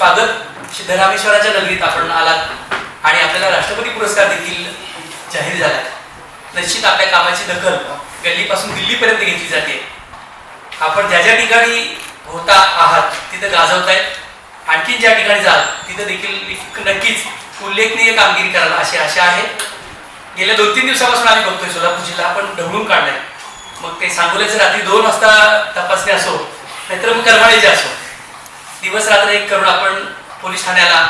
स्वागत सिद्धरामेश्वराच्या नगरीत आपण आलात. आणि आपल्याला राष्ट्रपती पुरस्कार देखील जाहीर झाला निश्चित आपल्या कामाची दखल गल्लीपासून दिल्लीपर्यंत घेतली जाते. आपण ज्या ज्या ठिकाणी होता आहात तिथं गाजवतायत. आणखी ज्या ठिकाणी जाल तिथं देखील नक्कीच उल्लेखनीय कामगिरी कराल अशी आशा आहे. गेल्या दोन तीन दिवसापासून आम्ही बघतोय सोलापूर जिल्हा आपण ढवळून काढलाय. मग ते सांगोल्याचं रात्री दोन वाजता तपासणी असो नाहीतर मग करमाळीचे असो. दिवस रात्र एक करून आपण पोलीस ठाण्याला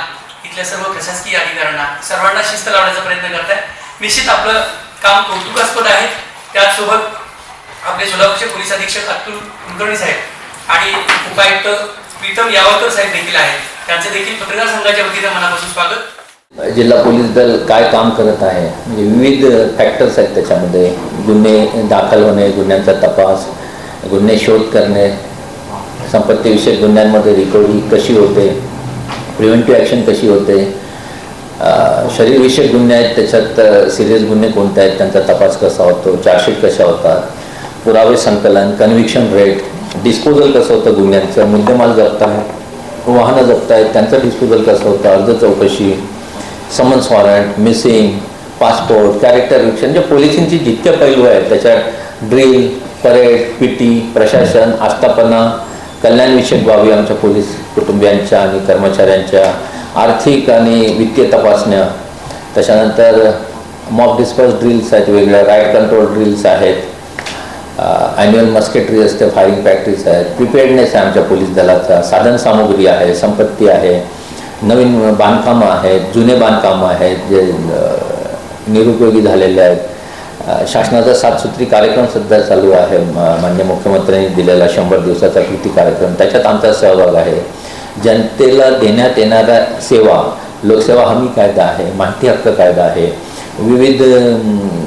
इथल्या सर्व प्रशासकीय अधिकाऱ्यांना सर्वांना शिस्त लावण्याचा प्रयत्न करताय. निश्चित आपलं काम कौतुकास्पद आहे. त्याचसोबत आपले सोलापूरचे पोलीस अधीक्षक अतुल कुलकर्णी साहेब आणि उपायुक्त प्रीतम यावकर साहेब देखील आहेत. त्यांचे देखील पत्रकार संघाच्या वतीनं मनापासून स्वागत. जिल्हा पोलीस दल काय काम करत आहे? म्हणजे विविध फॅक्टर्स आहेत त्याच्यामध्ये. गुन्हे दाखल होणे गुन्ह्यांचा तपास गुन्हे शोध करणे संपत्तीविषयक गुन्ह्यांमध्ये रिकव्हरी कशी होते प्रिव्हेंटिव्ह ॲक्शन कशी होते शरीरविषयक गुन्हे आहेत त्याच्यात सिरियस गुन्हे कोणते आहेत त्यांचा तपास कसा होतो चार्जशीट कशा होतात पुरावे संकलन कन्व्हिक्शन रेट डिस्पोजल कसं होतं गुन्ह्यांचं मुद्देमाल जप्त आहे वाहनं जप्त आहेत त्यांचं डिस्पोजल कसं होतं अर्ज चौकशी summons warrant missing passport character विक्शन म्हणजे पोलिसींची जितके पैलू आहेत त्याच्यात ड्रिल परेड पी टी प्रशासन आस्थापना कल्याणविषयक बाबी आमच्या पोलीस कुटुंबियांच्या आणि कर्मचाऱ्यांच्या आर्थिक आणि वित्तीय तपासण्या. त्याच्यानंतर मॉब डिस्पर्स ड्रिल्स आहेत वेगळ्या राईट कंट्रोल ड्रिल्स आहेत. ॲन्युअल मस्केटरी असते फायरिंग फॅक्टरीज आहेत. प्रिपेअर्डनेस आहे आमच्या पोलीस दलाचा. साधन सामुग्री आहे संपत्ती आहे. नवीन बांधकामं आहेत जुने बांधकामं आहेत जे निरुपयोगी झालेले आहेत. शासनाचा सातसूत्री कार्यक्रम सध्या चालू आहे. म- माननीय मुख्यमंत्र्यांनी दिलेला शंभर दिवसाचा कृती कार्यक्रम. त्याच्यात आमचा सहभाग आहे. जनतेला देण्यात येणाऱ्या सेवा लोकसेवा हमी कायदा आहे माहिती हक्क कायदा आहे. विविध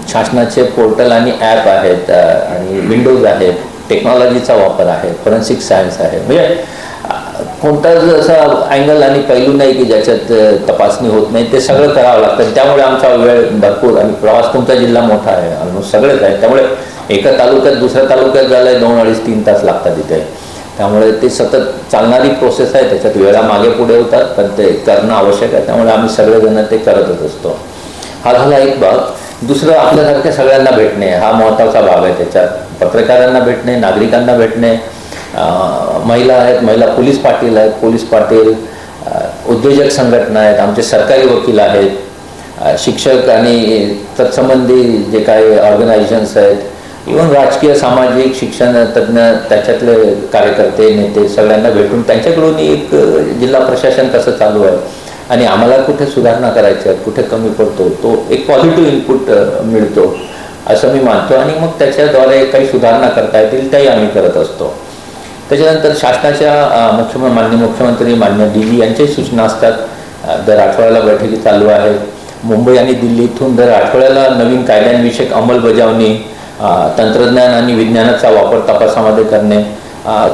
शासनाचे पोर्टल आणि ॲप आहेत आणि विंडोज आहेत. टेक्नॉलॉजीचा वापर आहे. फॉरेन्सिक सायन्स आहे. म्हणजे कोणताच असा अँगल आणि पैलू नाही की ज्याच्यात तपासणी होत नाही ते सगळं करावं लागतं. त्यामुळे आमचा वेळ भरपूर आणि प्रवास तुमचा जिल्हा मोठा आहे. ऑलमोस्ट सगळेच आहे त्यामुळे एका तालुक्यात दुसऱ्या तालुक्यात जायला दोन अडीच तीन तास लागतात इथे. त्यामुळे ते सतत चालणारी प्रोसेस आहे. त्याच्यात वेळा मागे पुढे होतात पण ते करणं आवश्यक आहे. त्यामुळे आम्ही सगळेजण ते करतच असतो. हा झाला एक भाग. दुसरं आपल्यासारख्या सगळ्यांना भेटणे. हा महत्त्वाचा भाग आहे त्याच्यात. पत्रकारांना भेटणे नागरिकांना भेटणे. महिला आहेत महिला पोलीस पाटील आहेत पोलीस पाटील उद्योजक संघटना आहेत आमचे सरकारी वकील आहेत शिक्षक आणि तत्संबंधी जे काही ऑर्गनायझेशन्स आहेत इव्हन राजकीय सामाजिक शिक्षण तज्ज्ञ त्याच्यातले कार्यकर्ते नेते सगळ्यांना भेटून त्यांच्याकडून एक जिल्हा प्रशासन कसं चालू आहे. आणि आम्हाला कुठे सुधारणा करायच्या आहेत कुठे कमी पडतो तो एक पॉझिटिव्ह इनपुट मिळतो असं मी मानतो. आणि मग त्याच्याद्वारे काही सुधारणा करता येतील त्याही आम्ही करत असतो. त्याच्यानंतर शासनाच्या मुख्यमंत्री मान्य मुख्यमंत्री मान्य डी जी यांच्याही सूचना असतात. दर आठवड्याला बैठकी चालू आहेत. मुंबई आणि दिल्ली इथून दर आठवड्याला नवीन कायद्यांविषयक अंमलबजावणी तंत्रज्ञान आणि विज्ञानाचा वापर तपासामध्ये करणे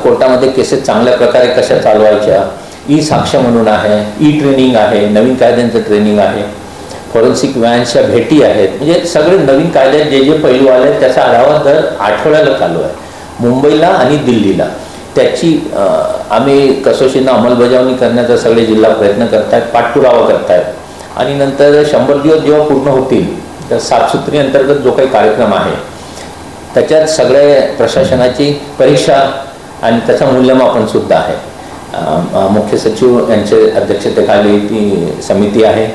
कोर्टामध्ये केसेस चांगल्या प्रकारे कशा चालवायच्या ई साक्ष म्हणून आहे ई ट्रेनिंग आहे नवीन कायद्यांचं ट्रेनिंग आहे फॉरेन्सिक व्हॅन्सच्या भेटी आहेत. म्हणजे सगळे नवीन कायद्यात जे जे पैलू आले आहेत, त्याचा आढावा दर आठवड्याला चालू आहे. मुंबईला आणि दिल्लीला. त्याची आम्ही कसोशीनं अंमलबजावणी करण्याचा सगळे जिल्हा प्रयत्न करतायत पाठपुरावा करतायत. आणि नंतर शंभर दिवस जेव्हा पूर्ण होतील तर सातसूत्री अंतर्गत जो काही कार्यक्रम आहे त्याच्यात सगळे प्रशासनाची परीक्षा आणि त्याचं मूल्यमापन सुद्धा आहे. मुख्य सचिव यांच्या अध्यक्षतेखाली ती समिती आहे.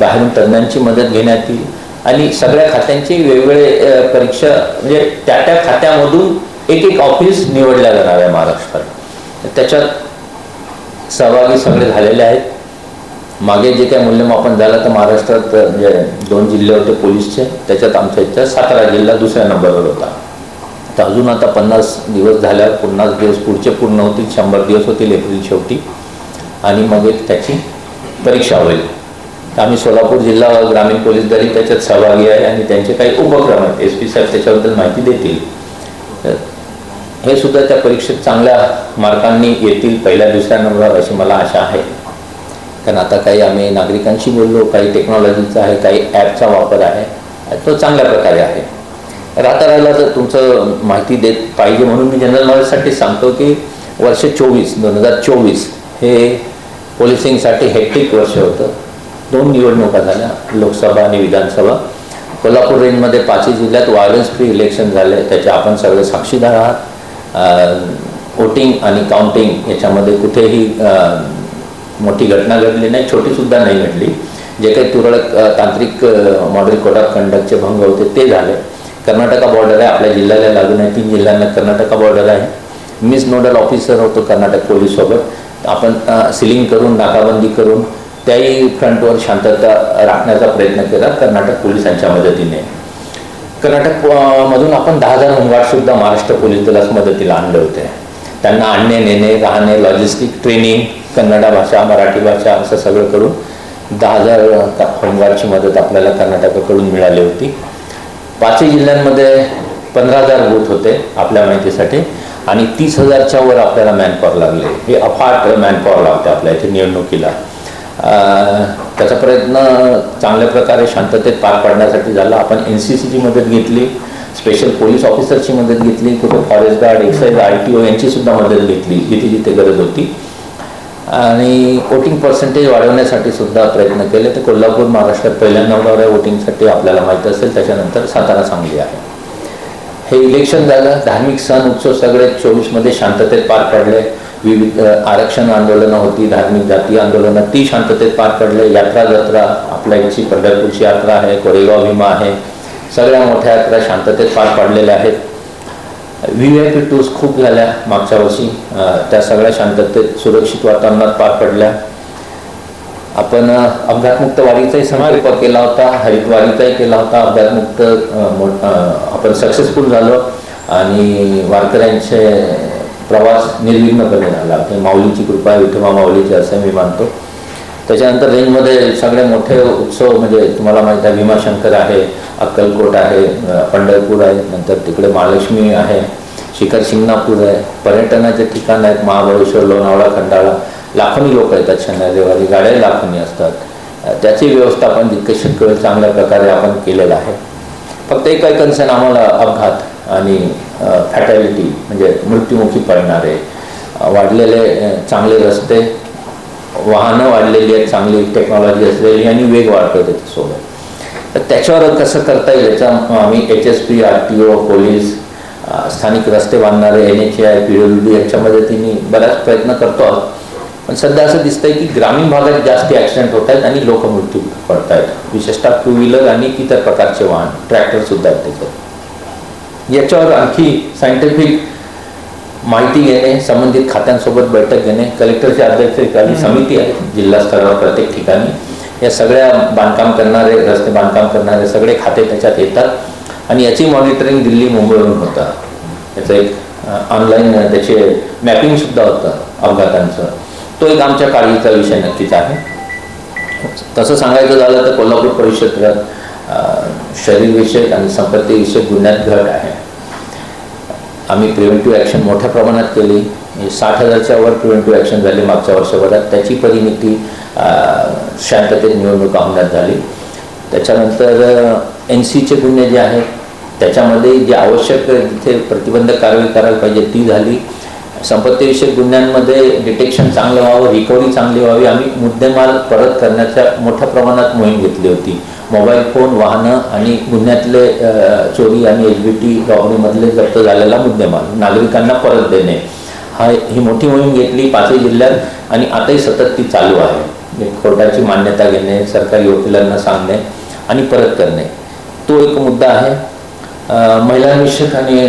बाहेरून तज्ज्ञांची मदत घेण्यात येईल. आणि सगळ्या खात्यांची वेगवेगळे परीक्षा म्हणजे त्या त्या खात्यामधून एक एक ऑफिस निवडल्या जाणार आहे महाराष्ट्रात तर त्याच्यात सहभागी सगळे झालेले आहेत. मागे जे काही मूल्यमापन झालं तर महाराष्ट्रात जे म्हणजे दोन जिल्हे होते पोलीसचे त्याच्यात आमच्या इथं सातारा जिल्हा दुसऱ्या नंबरवर होता. तर अजून आता पन्नास दिवस झाल्यावर पन्नास दिवस पुढचे पूर्ण होतील शंभर दिवस होतील एप्रिल शेवटी. आणि मग एक त्याची परीक्षा होईल. तर आम्ही सोलापूर जिल्हा ग्रामीण पोलीस दल त्याच्यात सहभागी आहे आणि त्यांचे काही उपक्रम आहेत. एस पी साहेब त्याच्याबद्दल माहिती देतील. हे सुद्धा त्या परीक्षेत चांगल्या मार्कांनी येतील पहिल्या दुसऱ्या नंबरवर अशी मला आशा आहे. कारण आता काही आम्ही नागरिकांशी बोललो काही टेक्नॉलॉजीचा आहे काही ॲपचा वापर आहे तो चांगल्या प्रकारे आहे. राहता राहिला तर तुमचं माहिती देत पाहिजे म्हणून मी जनरल नॉलेजसाठी सांगतो की वर्ष चोवीस दोन हजार चोवीस हे पोलिसिंगसाठी हेक्टिक वर्ष होतं. दोन निवडणुका झाल्या लोकसभा आणि विधानसभा. कोल्हापूर रेंजमध्ये पाचही जिल्ह्यात व्हायलन्स फ्री इलेक्शन झाले त्याचे आपण सगळे साक्षीदार आहात. वोटिंग आणि काउंटिंग याच्यामध्ये कुठेही मोठी घटना घडली नाही छोटीसुद्धा नाही घडली. जे काही तुरळक तांत्रिक मॉडेल कोड ऑफ कंडक्टचे भंग होते ते झाले. कर्नाटका बॉर्डर आहे आपल्या जिल्ह्याला लागून आहे तीन जिल्ह्यांना कर्नाटका बॉर्डर आहे. मिस नोडल ऑफिसर होतो कर्नाटक पोलीससोबत आपण सिलिंग करून नाकाबंदी करून त्याही फ्रंटवर शांतता राखण्याचा प्रयत्न केला कर्नाटक पोलिसांच्या मदतीने. कर्नाटक मधून आपण दहा हजार होमगार्डसुद्धा महाराष्ट्र पोलीस दलास मदतीला आणले होते. त्यांना आणणे नेणे राहणे लॉजिस्टिक ट्रेनिंग कन्नडा भाषा मराठी भाषा असं सगळं करून दहा हजार होमगार्डची मदत आपल्याला कर्नाटकाकडून मिळाली होती. पाचही जिल्ह्यांमध्ये पंधरा हजार बूथ होते आपल्या माहितीसाठी आणि तीस हजारच्या वर आपल्याला मॅनपॉवर लागले. हे अफाट मॅनपॉवर लागते आपल्या इथे निवडणुकीला. त्याचा प्रयत्न चांगल्या प्रकारे शांततेत पार पाडण्यासाठी झाला. आपण एन सी सीची मदत घेतली स्पेशल पोलीस ऑफिसरची मदत घेतली कुठे forest guard excise I T O यांची सुद्धा मदत घेतली जिथे जिथे गरज होती. आणि वोटिंग पर्सेंटेज वाढवण्यासाठी सुद्धा प्रयत्न केले. तर कोल्हापूर महाराष्ट्रात पहिल्यांदा वोटिंगसाठी आपल्याला माहीत असेल त्याच्यानंतर सातारा सांगली आहे. हे इलेक्शन झालं. धार्मिक सण उत्सव सगळे चोवीसमध्ये शांततेत पार पडले. विविध आरक्षण आंदोलनं होती धार्मिक जाती आंदोलनं ती शांततेत पार पडले. यात्रा जत्रा आपल्या इथची पंढरपूरची यात्रा आहे कोरेगाव भीमा आहे. सगळ्या मोठ्या यात्रा शांततेत पार पाडलेल्या आहेत. व्ही आय पी टूर्स खूप झाल्या मागच्या वर्षी. त्या सगळ्या शांततेत सुरक्षित वातावरणात पार पडल्या. आपण अपघातमुक्त वारीचाही संकल्प केला होता हरितवारीचाही केला होता. अपघातमुक्त आपण सक्सेसफुल झालो. आणि वारकऱ्यांचे प्रवास निर्विघ्नपणे झाला ते माऊलीची कृपा आहे विठोबा माऊलीची असं मी मानतो. त्याच्यानंतर रेंजमध्ये सगळे मोठे उत्सव म्हणजे तुम्हाला माहीत आहे भीमाशंकर आहे अक्कलकोट आहे पंढरपूर आहे नंतर तिकडे महालक्ष्मी आहे शिखर शिंगणापूर आहे. पर्यटनाचे ठिकाण आहेत महाबळेश्वर लोणावळा खंडाळा. लाखोनी लोक येतात शनिवार रविवारी गाड्या लाखोनी असतात. त्याची व्यवस्थापन जितके शक्य चांगल्या प्रकारे आपण केलेलं आहे. फक्त एक काही कन्सर्न आम्हाला अपघात. आणि फॅटॅलिटी म्हणजे मृत्युमुखी पडणारे वाढलेले चांगले रस्ते वाहनं वाढलेली आहेत चांगली टेक्नॉलॉजी असलेली आणि वेग वाढतो त्याच्यासोबत. तर त्याच्यावर कसं करता येईल याचा आम्ही H S P R T O police स्थानिक रस्ते बांधणारे N H I P W D यांच्यामध्ये तिने बराच प्रयत्न करतो आहोत. पण सध्या असं दिसतंय की ग्रामीण भागात जास्त ॲक्सिडेंट होत आहेत आणि लोक मृत्यू पडत आहेत विशेषतः टू व्हीलर आणि इतर प्रकारचे वाहन ट्रॅक्टर सुद्धा आहेत त्याच्यात. याच्यावर आणखी सायंटिफिक माहिती घेणे संबंधित खात्यांसोबत बैठक घेणे कलेक्टरच्या अध्यक्षतेखाली समिती आहे जिल्हा स्तरावर प्रत्येक ठिकाणी. या सगळ्या बांधकाम करणारे रस्ते बांधकाम करणारे सगळे खाते त्याच्यात येतात. आणि याची मॉनिटरिंग दिल्ली मुंबईवरून होतं. याचं एक ऑनलाईन त्याचे मॅपिंग सुद्धा होतं अपघातांचं. तो एक आमच्या काळजीचा विषय नक्कीच आहे. तसं सांगायचं झालं तर कोल्हापूर परिक्षेत्रात शरीरविषयक आणि संपत्तीविषयक गुन्ह्यात घट आहे. आम्ही प्रिव्हेंटिव्ह ॲक्शन मोठ्या प्रमाणात केली. साठ हजारच्या वर प्रिव्हेंटिव्ह ॲक्शन झाली मागच्या वर्षभरात. त्याची परिमिती शांततेत निवडणूक अंमलात झाली. त्याच्यानंतर एन सीचे गुन्हे जे आहेत त्याच्यामध्ये जे आवश्यक तिथे प्रतिबंधक कारवाई करायला पाहिजे ती झाली. संपत्तीविषयक गुन्ह्यांमध्ये डिटेक्शन चांगलं व्हावं रिकव्हरी चांगली व्हावी आम्ही मुद्देमाल परत करण्याच्या मोठ्या प्रमाणात मोहीम घेतली होती. मोबाईल फोन वाहनं आणि गुन्ह्यातले चोरी आणि एच बी टी रॉबरीमधले जप्त झालेला मुद्देमाल. नागरिकांना परत देणे. हा ही मोठी मोहीम घेतली पाचही जिल्ह्यात आणि आताही सतत ती चालू आहे. कोर्टाची मान्यता घेणे सरकारी वकिलांना सांगणे आणि परत करणे. तो एक मुद्दा आहे. महिलांविषयक आणि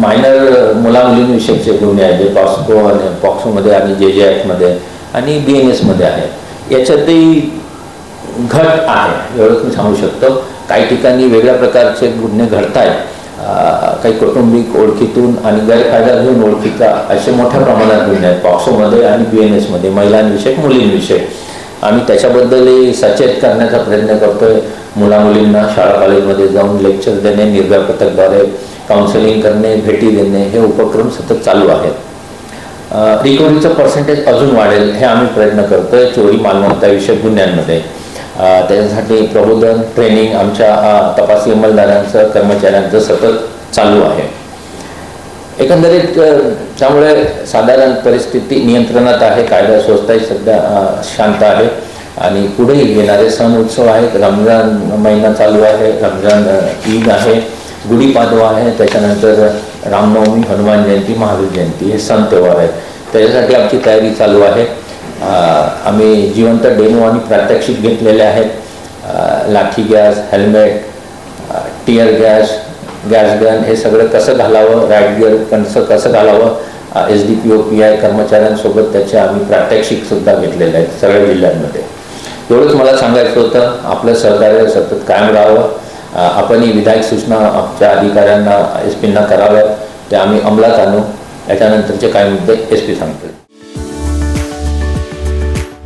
मायनर मुलामुलींविषयकचे गुन्हे आहेत जे पॉस्को आणि पॉक्सोमध्ये आणि जे जे ॲक्टमध्ये आणि बी एन एसमध्ये आहे. याच्यातही घट आहे. एवढंच मी सांगू शकतो. काही ठिकाणी वेगळ्या प्रकारचे गुन्हे घडत आहेत काही कौटुंबिक ओळखीतून आणि गैरफायदा घेऊन ओळखीचा असे मोठ्या प्रमाणात गुन्हे आहेत. पॉक्सोमध्ये आणि बी एन एसमध्ये महिलांविषयक मुलींविषयक. आम्ही त्याच्याबद्दलही सचेत करण्याचा प्रयत्न करतोय. मुलामुलींना शाळा कॉलेजमध्ये जाऊन लेक्चर देणे निर्भया पथकद्वारे काउन्सिलिंग करणे भेटी देणे हे उपक्रम सतत चालू आहेत. रिकव्हरीचं पर्सेंटेज अजून वाढेल हे आम्ही प्रयत्न करतोय. चोरी मालमत्ताविषयक गुन्ह्यांमध्ये. त्याच्यासाठी प्रबोधन ट्रेनिंग आमच्या तपासणी तपासी अंमलदारांचं कर्मचाऱ्यांचं सतत चालू आहे. एकंदरीत त्यामुळे साधारण परिस्थिती नियंत्रणात आहे कायदा व्यवस्थाही सध्या शांत आहे. आणि पुढेही येणारे सण उत्सव आहेत रमजान महिना चालू आहे रमजान ईद आहे गुढीपाडवा आहे त्याच्यानंतर रामनवमी हनुमान जयंती महावीर जयंती हे सण त्योहार आहेत. त्याच्यासाठी आमची तयारी चालू आहे. आम्ही जिवंत डेमो आणि प्रात्यक्षिक घेतलेले आहेत. Lathi gas helmet tear gas gas gun हे सगळं कसं घालावं राईट गिअर कसं कसं घालावं S D P O P I कर्मचाऱ्यांसोबत त्याचे आम्ही प्रात्यक्षिकसुद्धा घेतलेले आहेत सगळ्या जिल्ह्यांमध्ये. एवढंच मला सांगायचं होतं आपलं सहकार्य सतत कायम राहावं. आपण आपणही विधायक सूचना आमच्या अधिकाऱ्यांना एस पींना कराव्यात. ते आम्ही अंमलात आणू. याच्यानंतरचे काही मुद्दे एस पी सांगतील.